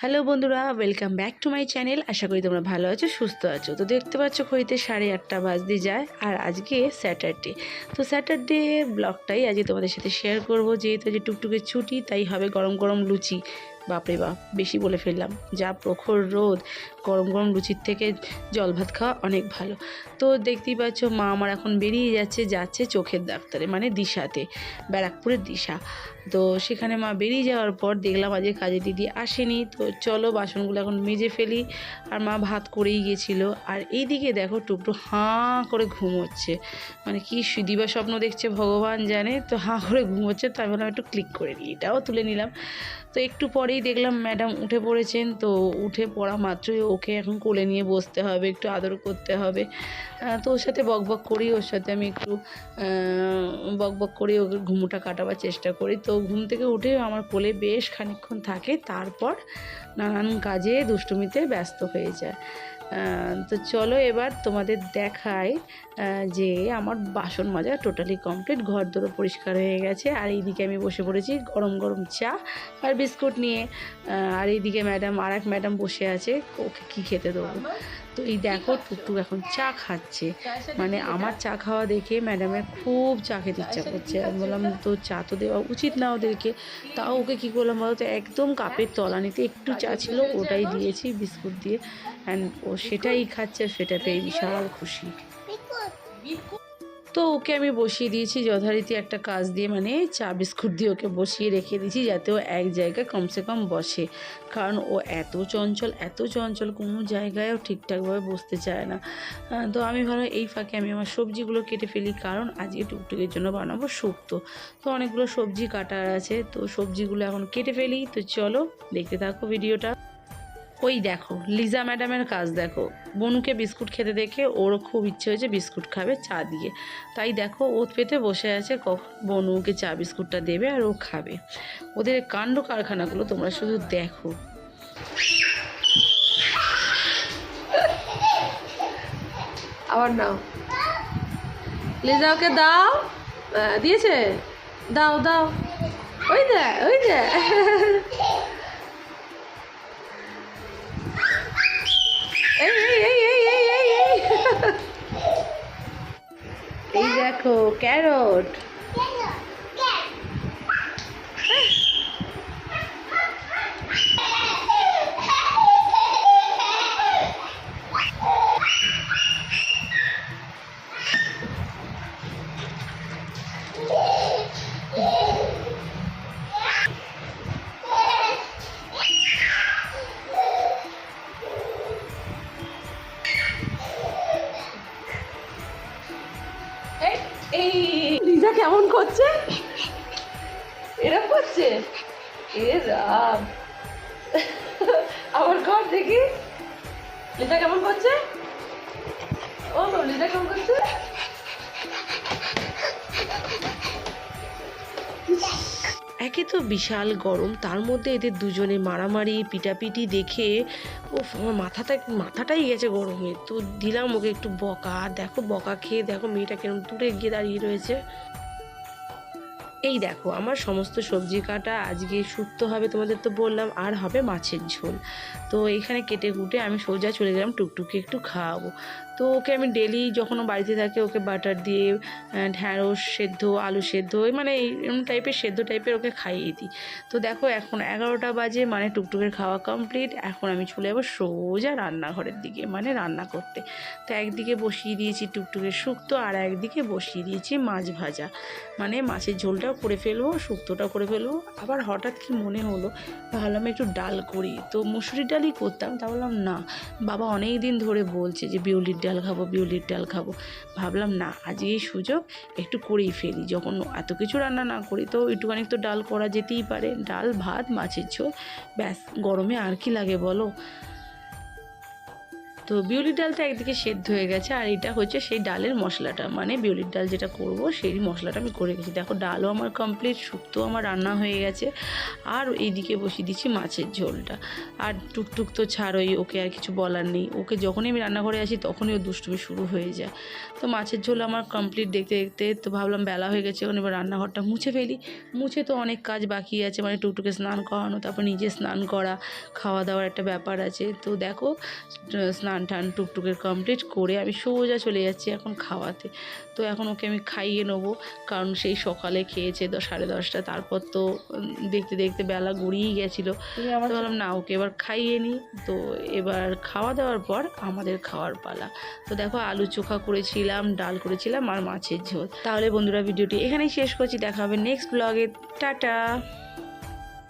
Hello বন্ধুরা welcome back to my channel আশা করি তোমরা ভালো আছো, সুস্থ আছো। তো দেখতে পাচ্ছ খরিতে সাড়ে আটটা বাজতে যায়, আর আজকে স্যাটারডে তো স্যাটারডে ব্লগটাই আজকে তোমাদের সাথে শেয়ার করব। যেহেতু যে টুকটুকের ছুটি, তাই হবে গরম গরম লুচি। বাপরে বাপ, বেশি বলে ফেললাম। যা প্রখর রোদ, গরম গরম রুচির থেকে জল ভাত খাওয়া অনেক ভালো। তো দেখতেই পাচ্ছ, মা আমার এখন বেরিয়ে যাচ্ছে যাচ্ছে চোখের ডাক্তারে মানে দিশাতে, ব্যারাকপুরের দিশা। তো সেখানে মা বেরিয়ে যাওয়ার পর দেখলাম আজকে কাজে দিদি আসেনি। তো চলো বাসনগুলো এখন মেজে ফেলি। আর মা ভাত করেই গেছিল। আর এইদিকে দেখো টুকটু হাঁ করে ঘুমোচ্ছে। মানে কি দিবা স্বপ্ন দেখছে ভগবান জানে। তো হাঁ করে ঘুমোচ্ছে তো আমি বললাম একটু ক্লিক করে নিই। এটাও তুলে নিলাম। তো একটু পরেই দেখলাম ম্যাডাম উঠে পড়েছেন, তো উঠে পড়া মাত্রই ওকে এখন কোলে নিয়ে বসতে হবে, একটু আদর করতে হবে। তো ওর সাথে বক বক করি, ওর সাথে আমি একটু বক বক করি ওকে ঘুমোটা কাটাবার চেষ্টা করি। তো ঘুম থেকে উঠে আমার কোলে বেশ খানিক্ষণ থাকে, তারপর নানান কাজে দুষ্টুমিতে ব্যস্ত হয়ে যায়। তো চলো এবার তোমাদের দেখায় যে আমার বাসন মাজা টোটালি কমপ্লিট ঘর দোরও পরিষ্কার হয়ে গেছে। আর এইদিকে আমি বসে পড়েছি গরম গরম চা আর বিস্কুট নিয়ে। আর এইদিকে ম্যাডাম আর এক ম্যাডাম বসে আছে, ওকে কী খেতে দেবো? তো এই দেখো টুকটু এখন চা খাচ্ছে। মানে আমার চা খাওয়া দেখে ম্যাডামের খুব চা খেতে ইচ্ছা করছে। আমি বললাম, তো চা তো দেওয়া উচিত না ওদেরকে। তাও ওকে কী করলাম বলতো, একদম কাপের তলানিতে একটু চা ছিল, ওটাই দিয়েছি, বিস্কুট দিয়ে। অ্যান্ড ও সেটাই খাচ্ছে সেটা পেয়ে বিশাল খুশি। তো ওকে আমি বসিয়ে দিয়েছি যথারীতি একটা কাজ দিয়ে মানে চা বিস্কুট দিয়ে ওকে বসিয়ে রেখে দিয়েছি যাতে ও এক জায়গায় কমসে কম বসে। কারণ ও এত চঞ্চল এত চঞ্চল কোনো জায়গায়ও ঠিকঠাকভাবে বসতে চায় না। তো আমি ভালো এই ফাঁকে আমি আমার সবজিগুলো কেটে ফেলি, কারণ আজকে টুকটুকের জন্য বানাবো শুক্তো। তো অনেকগুলো সবজি কাটার আছে, তো সবজিগুলো এখন কেটে ফেলি। তো চলো দেখতে থাকো ভিডিওটা। ওই দেখো, লিজা ম্যাডামের কাজ দেখো। বনুকে বিস্কুট খেতে দেখে ওরও খুব ইচ্ছে হয়েছে বিস্কুট খাবে, চা দিয়ে। তাই দেখো, ওত পেতে বসে আছে কখন বনুকে চা বিস্কুটটা দেবে আর ও খাবে। ওদের কাণ্ড কারখানাগুলো তোমরা শুধু দেখো। আবার নাও। লিজা ওকে দাও। দিয়েছে? দাও দাও। ওই দে ওই দে এই এই এই এই এই এই এই দেখো ক্যারট লিজা কেমন করছে? এরকম করছে? এ রাম। আবার কর দেখি। লিজা কেমন করছে? ও, লিজা কেমন করছে? একে তো বিশাল গরম, তার মধ্যে এদের দুজনে মারামারি, পিটাপিটি দেখে ও আমার মাথাটা, মাথাটাই গেছে গরমে। তো দিলাম ওকে একটু বকা। দেখো, বকা খেয়ে দেখো মেয়েটা কেরম দূরে গিয়ে দাঁড়িয়ে রয়েছে। এই দেখো, আমার সমস্ত সবজি কাটা, আজকে শুক্তো হবে তোমাদের তো বললাম, আর হবে মাছের ঝোল। তো এখানে কেটে কুটে আমি সোজা চলে গেলাম, টুকটুকে একটু খাওয়াবো। তো ওকে আমি ডেলি যখন বাড়িতে থাকে, ওকে বাটার দিয়ে ঢ্যাঁড়স সেদ্ধ, আলু সেদ্ধ মানে এরকম টাইপের সেদ্ধ টাইপের ওকে খাইয়ে দিই। তো দেখো এখন এগারোটা বাজে মানে টুকটুকের খাওয়া কমপ্লিট এখন আমি চলে যাব সোজা রান্নাঘরের দিকে মানে রান্না করতে। তো একদিকে বসিয়ে দিয়েছি টুকটুকের শুক্তো, আর একদিকে বসিয়ে দিয়েছি মাছ ভাজা। মানে মাছের ঝোলটাও করে ফেলব, শুক্তোটাও করে ফেলব। আবার হঠাৎ কি মনে হলো ভাবলাম একটু ডাল করি। তো মুসুরির ডালই করতাম, তা বললাম না। বাবা অনেক দিন ধরে বলছে যে বিউলির ডাল খাব, বিউলির ডাল খাব। ভাবলাম, না, আজ এই সুযোগ একটু করেই ফেলি। যখন এত কিছু রান্না না করি, তো একটুখানি তো ডাল করা যেতেই পারে। ডাল, ভাত, মাছের ঝোল, ব্যাস, গরমে আর কি লাগে বলো? তো বিউলির ডালটা একদিকে সেদ্ধ হয়ে গেছে, আর এটা হচ্ছে সেই ডালের মশলাটা। মানে বিউলির ডাল যেটা করব, সেই মশলাটা আমি করে গেছি দেখো, ডালও আমার কমপ্লিট শুক্তো আমার রান্না হয়ে গেছে। আর এইদিকে বসিয়ে দিচ্ছি মাছের ঝোলটা। আর টুকটুক তো ছাড়োই, ওকে আর কিছু বলার নেই। ওকে যখনই আমি রান্নাঘরে আসি, তখনই ও দুষ্টুমি শুরু হয়ে যায়। তো মাছের ঝোল আমার কমপ্লিট দেখতে দেখতে তো ভাবলাম বেলা হয়ে গেছে, এখন এবার রান্নাঘরটা মুছে ফেলি। মুছে তো অনেক কাজ বাকি আছে মানে টুকটুকে স্নান করানো, তারপর নিজে স্নান করা, খাওয়া দাওয়ার একটা ব্যাপার আছে। তো দেখো স্নান টান টুকটুকের কমপ্লিট করে আমি সোজা চলে যাচ্ছি এখন খাওয়াতে। তো এখন ওকে আমি খাইয়ে নেব কারণ সেই সকালে খেয়েছে তো সাড়ে দশটা তারপর তো দেখতে দেখতে বেলা গড়িয়েই গেছিল। আমার তো ভাবলাম না ওকে এবার খাইয়ে নিই তো এবার খাওয়া দাওয়ার পর আমাদের খাওয়ার পালা। তো দেখো আলু চোখা করেছিলাম ডাল করেছিলাম আর মাছের ঝোল। তাহলে বন্ধুরা ভিডিওটি এখানেই শেষ করছি। দেখা হবে নেক্সট ব্লগে টাটা!